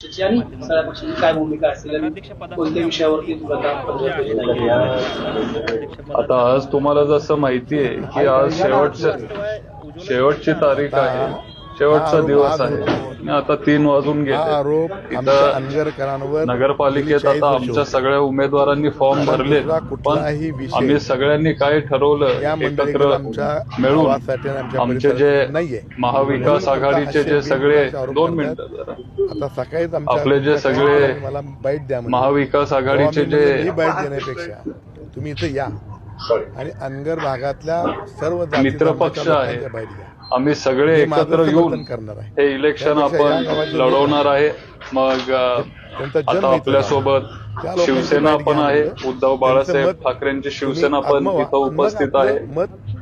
काय भूमिका असेल कोणत्या विषयावरती आता आज तुम्हाला जसं माहिती आहे की आज शेवटच्या शेवटची तारीख आहे. शेवटचा दिवस आहे. आता तीन वाजून हा आरोप गेले आमच्या नगरपालिकेत आता आमच्या. सगळ्या उमेदवारांनी फॉर्म भरले पण आम्ही सगळ्यांनी काय ठरवलं एकत्र मिळून आमचे जे. महाविकास आघाडीचे जे सगळे दोन. मिनिटं आता सकाळीच आपले जे सगळे मला बाईट द्या म्हणजे. महाविकास आघाडीचे जे ही बाईट देण्यापेक्षा तुम्ही इथे या आणि अनगर भागातल्या सर्व मित्र पक्ष आहे. आम्ही सगळे एकत्र येऊन. हे इलेक्शन आपण लढवणार आहे मग आता आपल्यासोबत शिवसेना पण आहे. उद्धव बाळासाहेब ठाकरेंची शिवसेना पण मग उपस्थित आहे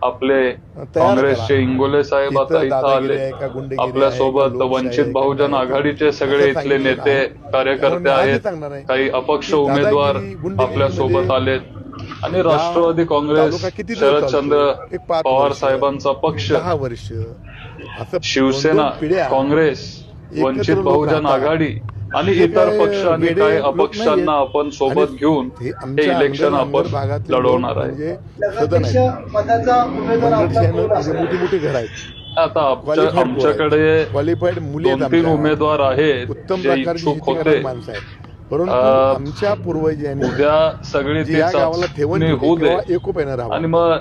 आपले काँग्रेसचे. इंगोले साहेब आता इथं आले आहे का गुंडगिरी आहे आपल्या का सोबत लोकशाही वंचित बहुजन? आघाडीचे सगळे इथले नेते. कार्यकर्ते आहेत. काही अपक्ष उमेदवार दादागिरी, गुंडगिरी आपल्यासोबत म्हणजे आलेत आणि राष्ट्रवादी काँग्रेस शरदचंद्र पवार साहेबांचा पक्ष दहा वर्ष. असं शिवसेना काँग्रेस वंचित बहुजन. आघाडी आणि इतर काय पक्ष आणि काही अपक्षांना. आपण सोबत घेऊन हे इलेक्शन आपण लढवणार आहे. मोठी मोठी घर आहेत. आता आमच्याकडे क्वालिफाईड दोन तीन. उमेदवार आहेत उत्तम प्रकारची इच्छुक होते. परंतु आमच्या पूर्वजांनी उद्या सगळी या गावाला ठेवून चाचणी होऊ दे. एकोप्यानं आणि मग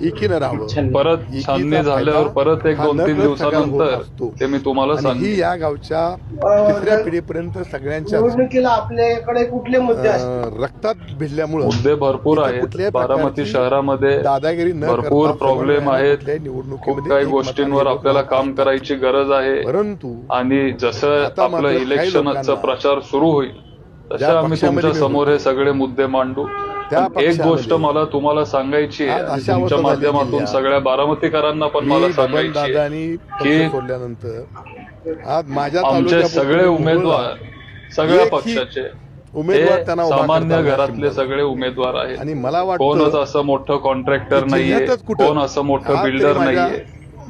एकीनं राहावं परत छाननी झाल्यावर परत एक दोन तीन दिवसानंतर असतो. ते मी तुम्हाला आणि ही या गावच्या तिसऱ्या पिढीपर्यंत सगळ्यांच्या निवडणुकीला आपल्याकडे कुठले मुद्दे रक्तात भिडल्यामुळं. मुद्दे भरपूर आहेत. बारामती शहरामध्ये दादागिरी भरपूर प्रॉब्लेम आहेत. निवडणुकीमध्ये काही गोष्टींवर आपल्याला काम. करायची गरज आहे. परंतु आणि जसं आता आपलं इलेक्शनचा प्रचार सुरू होईल तसे आम्ही तुमच्यासमोर हे सगळे मुद्दे मांडू. एक गोष्ट मला तुम्हाला सांगायची तुमच्या माध्यमातून. सगळ्या बारामतीकरांना पण मला सांगायची की सोडल्यानंतर आमचे सगळे उमेदवार सगळ्या पक्षाचे. उमेदवार त्यांना सामान्य घरातले. सगळे उमेदवार आहेत. आणि मला कोणच वाटतं असं मोठं कॉन्ट्रॅक्टर नाहीये कोण असं मोठं बिल्डर नाहीये.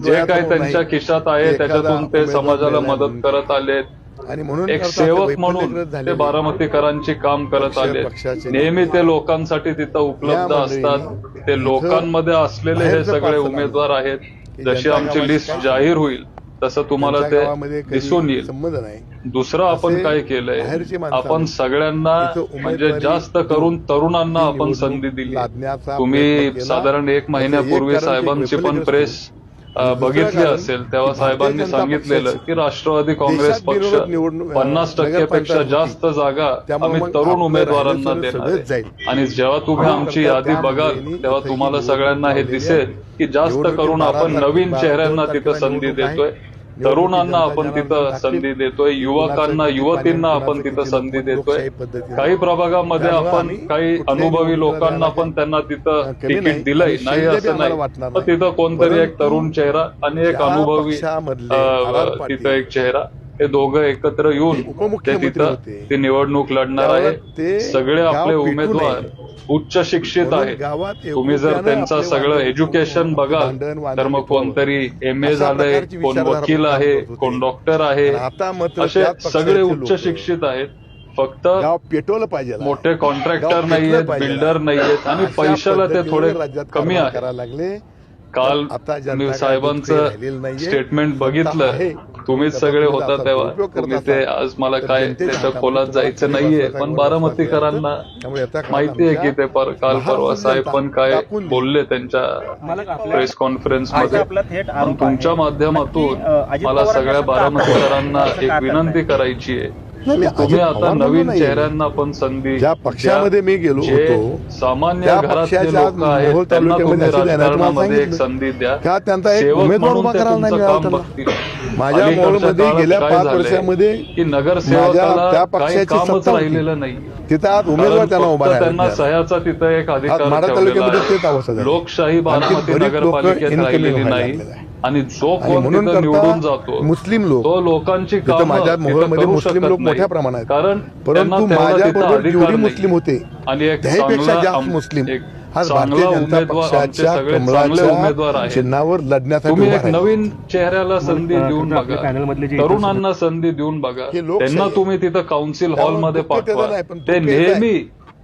जे काही त्यांच्या. खिशात आहे त्याच्यातून ते समाजाला मदत करत आलेत. आणि म्हणून एक सेवक म्हणून. बारामतीकरांची काम करत आले. नेहमी ते लोकांसाठी तिथं उपलब्ध असतात. ते लोकांमध्ये असलेले हे सगळे उमेदवार आहेत. जशी आमची लिस्ट जाहीर होईल तसं तुम्हाला ते दिसून येईल. दुसरं आपण काय केलंय? आपण. सगळ्यांना म्हणजे जास्त करून तरुणांना आपण संधी दिली. तुम्ही. साधारण एक त्याचं महिन्यापूर्वी साहेबांची पण प्रेस बघितली असेल तेव्हा साहेबांनी सांगितलेलं की राष्ट्रवादी काँग्रेस पक्ष पन्नास टक्केपेक्षा जास्त जागा आम्ही तरुण उमेदवारांना देणार. आणि जेव्हा तुम्ही म्हणून आमची यादी बघाल तेव्हा तुम्हाला ही सगळ्यांना हे दिसेल की जास्त करून आपण नवीन चेहऱ्यांना तिथं संधी. देतोय तरुणांना आपण निवडणुकीत तिथं जनता संधी देतोय युवकांना युवतींना पाणी, आपण तिथं संधी देतोय. काही प्रभागामध्ये आपण काही अनुभवी लोकांना पण त्यांना तिथं. तिकीट दिलंय नाही असं नाही. तिथं कोणतरी एक तरुण चेहरा आणि एक अनुभवी तिथं एक चेहरा हे दोघं एकत्र येऊन ते तिथं. ती निवडणूक लढणार आहे सगळे आपले उमेदवार. उच्च शिक्षित आहेत तुम्ही जर त्यांचं सगळं एज्युकेशन वादन तर मग. कोणतरी एम ए झालंय कोण वकील आहे. कोण डॉक्टर आहे असे सगळे उच्च शिक्षित आहेत फक्त गाव पेटवलं पाहिजे मोठे कॉन्ट्रॅक्टर नाहीयेत. बिल्डर नाहीयेत आणि पैशाला ते थोडे कमी आहे करायला लागले काल साहेबांचं. स्टेटमेंट बघितलं. तुम्हीच सगळे होता तेव्हा तुम्ही ते आज मला काय त्याच्या खोलात जायचं नाहीये पण बारामतीकरांना माहिती आहे की ते पर- काल परवा साहेब पण काय. बोलले त्यांच्या प्रेस कॉन्फरन्स आज मध्ये. तुमच्या माध्यमातून मला सगळ्या बारामतीकरांना एक? विनंती करायची आहे तुम्ही आता पवार म्हणून नवीन. चेहऱ्यांना पण संधी ज्या पक्षामध्ये मी गेलो होतो, सामान्य घरातले लोक आहेत त्यांना तुम्ही राजकारणामध्ये एक. संधी द्या का त्यांचा एक उमेदवार उभा करायला नाही मिळाला. माझ्या काळात गेल्या पाच वर्षामध्ये की नगरसेवकाला त्या पक्षाची सत्ता. राहिलेलं नाही तिथं आज उमेदवार त्यांना उभा त्यांना सह्याचा तिथं एक अधिकार. लोकशाही बारामती नगरपालिकेत राहिलेली नाही. आणि जो कोण निवडून जातो मुस्लिम लोक तो लोकांची माझ्या मोहोळमध्ये मुस्लिम लोक. मोठ्या प्रमाणात कारण परंतु त्यांना तेवढा माझ्या तिथं बरोबर अधिकार जेवढी. मुस्लिम होते आणि एक त्याहीपेक्षा चांगला जास्त मुस्लिम चांगला भारतीय जनता पक्षाच्या सगळे चांगले उमेदवार कमळाच्या आहेत चिन्हावर लढण्यासाठी एक. नवीन चेहऱ्याला संधी देऊन बघा तरुणांना संधी देऊन बघा हे त्यांना. तुम्ही तिथं काउन्सिल हॉलमध्ये पाठवा नाही, पण ते नेहमी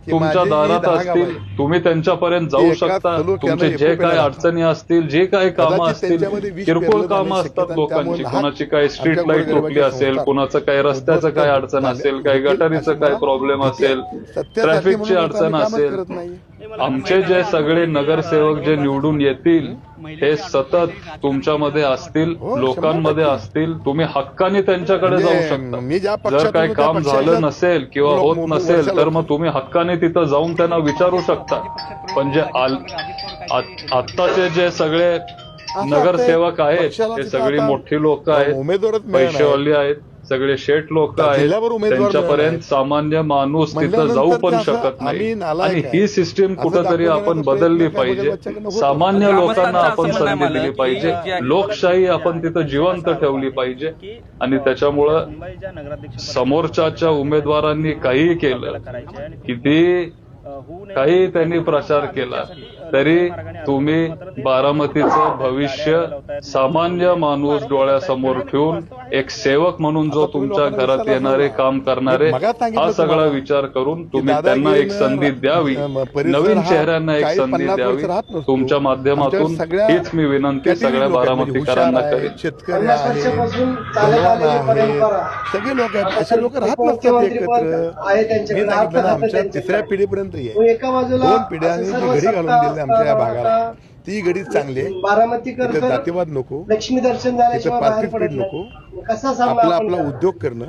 तुमच्या दारात असतील तुम्ही त्यांच्यापर्यंत जाऊ शकता. तुमचे जे लागतात. अडचणी असतील जे काही कामं असतील किरकोळ कामं असतात लोकांची. कोणाची काही स्ट्रीट लाइट तुटली असेल कोणाचं काही रस्त्याचं काही अडचण असेल काही होतील गटारीचं मला प्रॉब्लेम भीती असेल ट्रॅफिकची अडचण असेल. आमचे जे सगळे नगरसेवक जे निवडून येतील हे सतत तुमच्यामध्ये असतील हो, लोकांमध्ये असतील तुम्ही हक्काने त्यांच्याकडे जाऊ म्हणजे मी ज्या शकता पक्षात जर काही काम झालं नसेल किंवा होत नसेल तर मग तुम्ही हक्काने तिथं जाऊन त्यांना विचारू शकता. पण जे आत्ताचे जे सगळे नगरसेवक आहेत हे सगळी मोठी लोक आहेत. पैसेवाली आहेत. सगळे शेठ लोक आहेत त्यांच्यापर्यंत. सामान्य माणूस तिथं जाऊ पण शकत नाही. आणि. ही सिस्टीम कुठंतरी आपण बदलली पाहिजे. सामान्य लोकांना ग्रामस्थांचं आपण संधी दिली पाहिजे. लोकशाही आपण तिथं जिवंत ठेवली पाहिजे. आणि त्याच्यामुळं समोरच्याच्या उमेदवारांनी काहीही केलं किती काही त्यांनी प्रचार केला. तरी तुम्ही बारामतीचं भविष्य सामान्य माणूस डोळ्यासमोर ठेवून एक सेवक म्हणून जो तुमच्या घरात येणारे काम करणारे हा सगळा विचार करून तुम्ही त्यांना एक संधी द्यावी नवीन चेहऱ्यांना एक संधी द्यावी. तुमच्या माध्यमातून हीच मी विनंती सगळ्या बारामतीकरांना करेन. शेतकरी सगळे लोक आहेत असे लोक राहत नसतात एकत्र. आमच्या. तिसऱ्या पिढीपर्यंत तो आहे एका बाजूला दोन पिढ्यांनी घालून सत्ता, दिली आमच्या या भागाला. ती घडी चांगली आहे. जातीवाद नको. लक्ष्मी दर्शन झाल्याशिवाय तिथं बाहेर पाचवी पडत स्पीड नाही कसा सामना आपला आपला? उद्योग करणं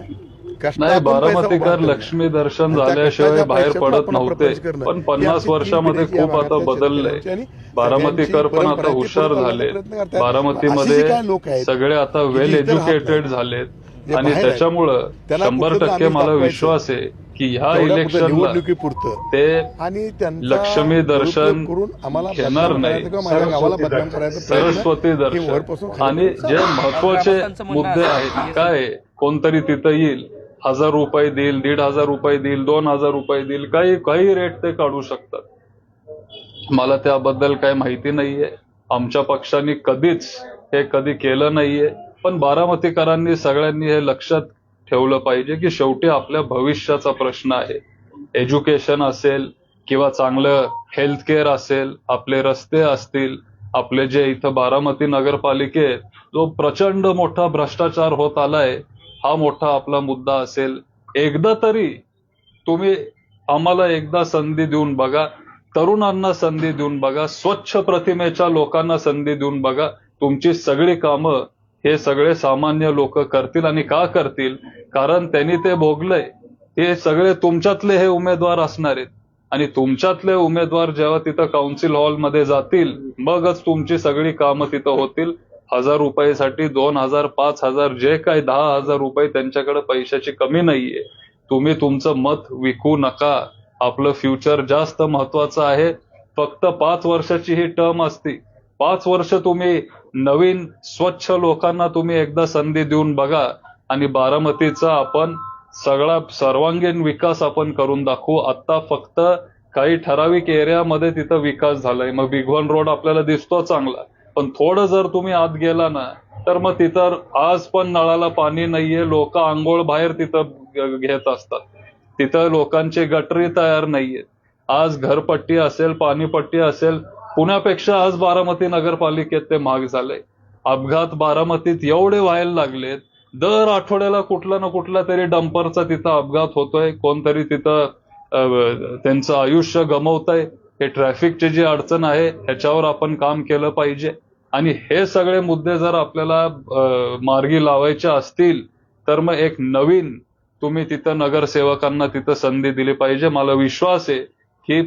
नाही बारामतीकर. लक्ष्मी दर्शन झाल्याशिवाय बाहेर पडत नव्हते. पण पन्नास वर्षामध्ये खूप आता आणि बारामतीकर पण आता हुशार जी बारामतीमध्ये सगळे आता वेल एज्युकेटेड. झालेत. आणि. त्याच्यामुळं शंभर टक्के मला. विश्वास आहे की ह्या निवडणुकीपुरतं? ते आणि लक्ष्मी दर्शन दुरुपयोग करून आम्हाला घेणार नाही करायचं किंवा माझ्या गावाला बदनाम करायचं प्रयत्न? सरस्वती दर्शन. आणि जे महत्त्वाचे मुद्दे आहे आहेत काय कोणतरी तिथं येईल हजार रुपये देईल दीड हजार रुपये देईल दोन हजार रुपये देईल काही काही रेट ते काढू शकतात. मला त्याबद्दल काही माहिती नाहीये. आमच्या पक्षाने कधीच हे कधी केलं नाहीये. पण बारामतीकरांनी सगळ्यांनी हे लक्षात ठेवलं पाहिजे की शेवटी आपल्या भविष्याचा प्रश्न आहे. एज्युकेशन असेल किंवा चांगलं हेल्थ केअर असेल आपले रस्ते असतील आपले जे इथं बारामती नगरपालिकेत जो प्रचंड मोठा भ्रष्टाचार होत आलाय हा मोठा आपला मुद्दा असेल. एकदा तरी तुम्ही आम्हाला एकदा संधी देऊन बघा तरुणांना संधी देऊन बघा स्वच्छ प्रतिमेच्या लोकांना संधी देऊन बघा तुमची सगळी कामं हे सगळे सामान्य लोक करतील आणि का करतील? कारण त्यांनी ते भोगलंय. हे सगळे तुमच्यातले हे उमेदवार असणार आहेत. आणि तुमच्यातले उमेदवार जेव्हा तिथं काउन्सिल हॉलमध्ये जातील मगच तुमची सगळी कामं तिथं होतील. हजार रुपयासाठी दोन हजार पाच हजार जे काय दहा हजार रुपये त्यांच्याकडे पैशाची कमी नाहीये. तुम्ही तुमचं मत विकू नका. आपलं फ्युचर जास्त महत्वाचं आहे. फक्त पाच वर्षाची ही टर्म असती. पाच वर्ष तुम्ही नवीन स्वच्छ लोकांना तुम्ही एकदा संधी देऊन बघा आणि बारामतीचा आपण सगळा सर्वांगीण विकास आपण करून दाखवू. आता फक्त काही ठराविक एरियामध्ये तिथं विकास झालाय. मग बिगवन रोड आपल्याला दिसतो चांगला. पण थोडं जर तुम्ही आत गेला ना तर मग तिथं आज पण नळाला पाणी नाहीये. लोक आंघोळ बाहेर तिथं घेत असतात. तिथं लोकांचे गटरी तयार नाहीयेत आज घरपट्टी असेल पाणीपट्टी असेल पुण्यापेक्षा आज बारामती नगरपालिकेत ते महाग झाले. अपघात बारामतीत एवढे व्हायला लागलेत दर आठवड्याला कुठला ना कुठला तरी डंपरचा तिथं अपघात होतोय कोणतरी तिथं त्यांचं आयुष्य गमवतंय. हे ट्रॅफिकची जी अडचण आहे ह्याच्यावर आपण काम केलं पाहिजे. आणि हे सगळे मुद्दे जर आपल्याला मार्गी लावायचे असतील तर मग एक नवीन तुम्ही तिथं नगरसेवकांना तिथं संधी दिली पाहिजे. मला विश्वास आहे की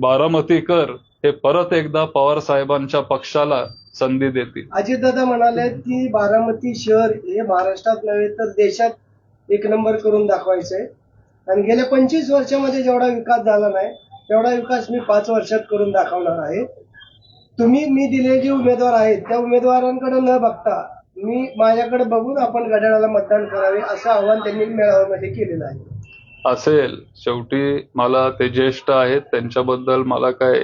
बारामतीकर हे परत एकदा पवार साहेबांच्या पक्षाला संधी देतील. अजितदादा म्हणाले की बारामती शहर हे महाराष्ट्रात नव्हे तर देशात एक नंबर करून दाखवायचंय. आणि गेल्या पंचवीस वर्षामध्ये जेवढा विकास झाला नाही तेवढा विकास मी पाच वर्षात करून दाखवणार आहे. तुम्ही मी दिलेले जे उमेदवार आहेत त्या उमेदवारांकडे न बघता मी माझ्याकडे बघून आपण घड्याळाला मतदान करावे असं आव्हान त्यांनी मेळाव्यामध्ये केलेलं आहे. असेल. शेवटी मला ते ज्येष्ठ आहेत त्यांच्याबद्दल मला काय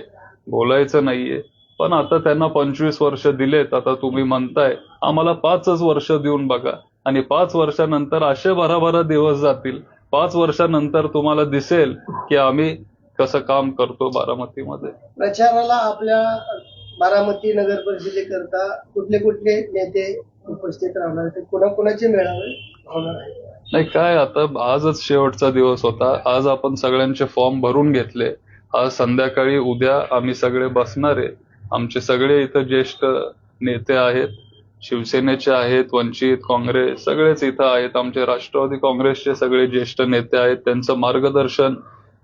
बोलायचं नाहीये. पण आता त्यांना पंचवीस वर्ष दिलेत. आता तुम्ही म्हणताय आम्हाला पाचच वर्ष देऊन बघा. आणि पाच वर्षानंतर असे भराभरा दिवस जातील. पाच वर्षानंतर तुम्हाला दिसेल की आम्ही कसं काम करतो बारामतीमध्ये. प्रचाराला आपल्या बारामती नगर परिषदेकरता कुठले कुठले नेते उपस्थित राहणार ते कोणाकोणाचे मेळावे होणार नाही काय आता आजच शेवटचा दिवस होता. आज आपण सगळ्यांचे फॉर्म भरून घेतले. आज संध्याकाळी उद्या आम्ही सगळे बसणार आहे. आमचे सगळे इथं ज्येष्ठ नेते आहेत शिवसेनेचे आहेत वंचित काँग्रेस सगळेच इथं आहेत. आमचे राष्ट्रवादी काँग्रेसचे सगळे ज्येष्ठ नेते आहेत. त्यांचं मार्गदर्शन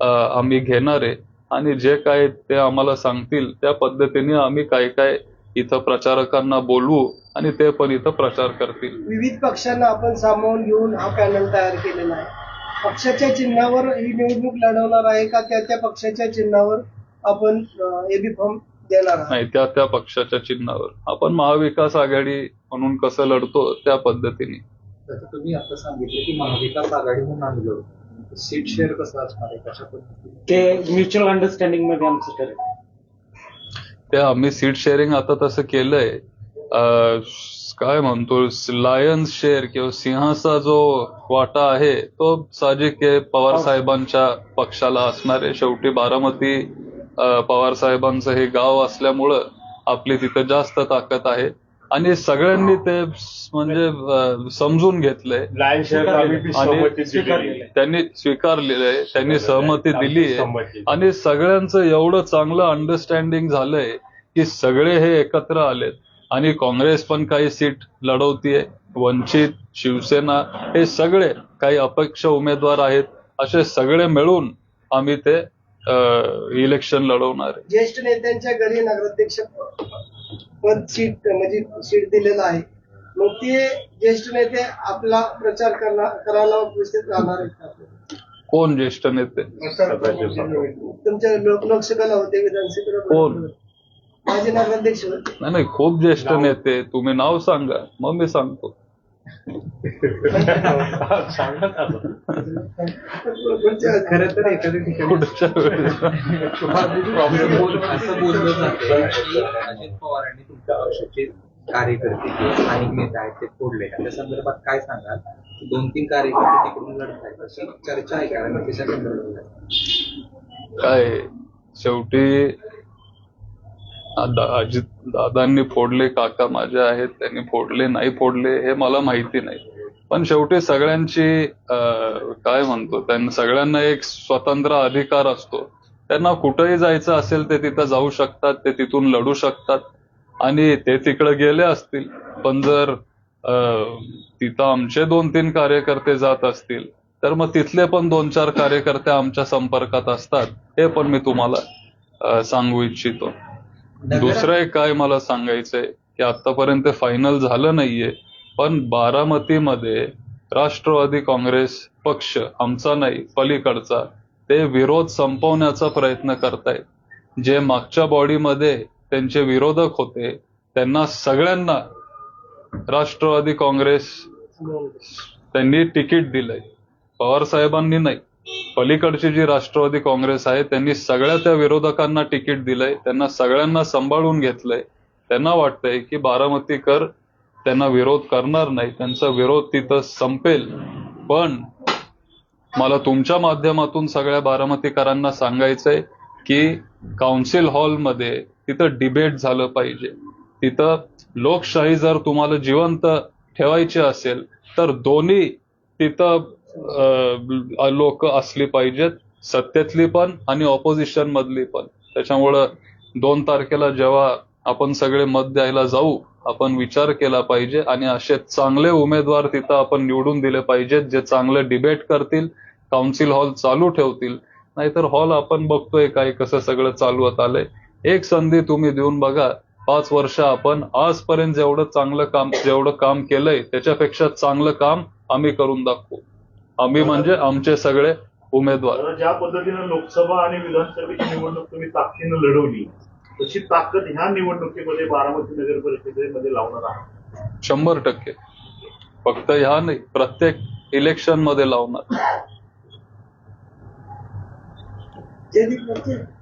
आम्ही घेणार आहे. आणि जे काय ते आम्हाला सांगतील त्या पद्धतीने आम्ही काय काय इथं प्रचारकांना बोलवू आणि ते पण इथं प्रचार करतील. विविध पक्षांना आपण सामावून घेऊन हा पॅनल तयार केलेला आहे. पक्षाच्या चिन्हावर ही निवडणूक लढवणार आहे का? त्या त्या पक्षाच्या चिन्हावर आपण एबी फॉर्म देणार आहात. नाही त्या त्या पक्षाच्या चिन्हावर. आपण महाविकास आघाडी म्हणून कसं लढतो त्या पद्धतीने. जसं तुम्ही आता सांगितलं की महाविकास आघाडी म्हणून आम्ही सीट शेअर कसं असणार आहे? कशा पद्धतीने? ते म्युच्युअल अंडरस्टँडिंगमध्ये आमचं ठरेल ते आम्ही सीट शेअरिंग आता तसं केलंय. अं, काय म्हणतो लायन्स शेअर किंवा सिंहाचा जो वाटा आहे तो साहजिक पवार साहेबांच्या पक्षाला असणार. आहे शेवटी बारामती पवार साहेबांचं हे गाव असल्यामुळं आपली तिथं जास्त ताकद आहे. आणि सगळ्यांनी ते म्हणजे समजून घेतलंय. आणि. त्यांनी स्वीकारलेलं आहे. त्यांनी सहमती दिली आहे. आणि सगळ्यांचं एवढं चांगलं अंडरस्टँडिंग झालंय की सगळे हे एकत्र आलेत. आणि काँग्रेस पण काही सीट लढवतीये. वंचित शिवसेना हे सगळे काही अपक्ष उमेदवार आहेत. असे सगळे मिळून आम्ही ते इलेक्शन लढवणार आहे. ज्येष्ठ नेत्यांच्या घरी नगराध्यक्ष पद सीट म्हणजे सीट दिलेलं आहे. मग ते ज्येष्ठ नेते आपला प्रचार करणार करायला उपस्थित राहणार आहेत? कोण ज्येष्ठ नेते? तुमच्या लोक लोकसभेला होते विधानसभेला कोण? माझे नगराध्यक्ष होते. नाही नाही खूप ज्येष्ठ नेते तुम्ही नाव सांगा मग मी सांगतो. खरं तर एखाद्या ठिकाणी पुढच्या वेळेस? असं बोल- असं बोललं जातं. की अजित पवारांनी तुमच्या पक्षाचे कार्यकर्ते किंवा स्थानिक नेते आहेत ते फोडले. त्या संदर्भात काय सांगाल? दोन तीन कार्यकर्ते तिकडून लढत आहेत. अशी चर्चा आहे कारण त्याच्या संदर्भात? काय शेवटी अजित दादांनी फोडले काका माझे आहेत त्यांनी फोडले नाही फोडले हे मला माहिती नाही. पण शेवटी सगळ्यांची काय म्हणतो त्यांना सगळ्यांना एक स्वतंत्र अधिकार असतो. त्यांना कुठेही जायचं असेल ते तिथं जाऊ शकतात ते तिथून लढू शकतात. आणि ते तिकडे गेले असतील पण जर तिथं आमचे दोन तीन कार्यकर्ते जात असतील तर मग तिथले पण दोन चार कार्यकर्ते आमच्या संपर्कात असतात हे पण मी तुम्हाला सांगू इच्छितो. दुसरं एक काय मला सांगायचंय की आतापर्यंत फायनल झालं नाहीये पण बारामतीमध्ये राष्ट्रवादी काँग्रेस पक्ष आमचा नाही पलीकडचा ते विरोध संपवण्याचा प्रयत्न करतायत. जे मागच्या बॉडीमध्ये त्यांचे विरोधक होते त्यांना सगळ्यांना राष्ट्रवादी काँग्रेस. त्यांनी तिकीट दिलंय. पवार साहेबांनी नाही. पलीकडची जी राष्ट्रवादी काँग्रेस आहे त्यांनी सगळ्या त्या विरोधकांना तिकीट दिलंय त्यांना सगळ्यांना सांभाळून घेतलंय. त्यांना वाटतंय की बारामतीकर त्यांना विरोध करणार नाही त्यांचा विरोध तिथं संपेल. पण मला तुमच्या माध्यमातून सगळ्या बारामतीकरांना सांगायचंय की काउन्सिल हॉलमध्ये तिथं डिबेट झालं पाहिजे. तिथं लोकशाही जर तुम्हाला जिवंत ठेवायची असेल तर दोन्ही तिथं लोक असली पाहिजेत सत्तेतली पण आणि ऑपोजिशन मधली पण. त्याच्यामुळं दोन तारखेला जेव्हा आपण सगळे मत द्यायला जाऊ आपण विचार केला पाहिजे आणि असे चांगले उमेदवार तिथं आपण निवडून दिले पाहिजेत जे चांगले डिबेट करतील काउन्सिल हॉल चालू ठेवतील. नाहीतर हॉल आपण बघतोय काय कसं सगळं चालवत आलंय. एक संधी तुम्ही देऊन बघा पाच वर्ष आपण आजपर्यंत जेवढं चांगलं काम जेवढं काम केलंय त्याच्यापेक्षा चांगलं काम आम्ही करून दाखवू. आम्ही म्हणजे आमचे सगळे उमेदवार. ज्या पद्धतीनं लोकसभा आणि विधानसभेची निवडणूक तुम्ही ताकदीनं लढवली तशी ताकद ह्या निवडणुकीमध्ये बारामती नगर परिषदेमध्ये लावणार आहात. शंभर टक्के. फक्त ह्या नाही प्रत्येक इलेक्शनमध्ये लावणार. जयदीप वरचे.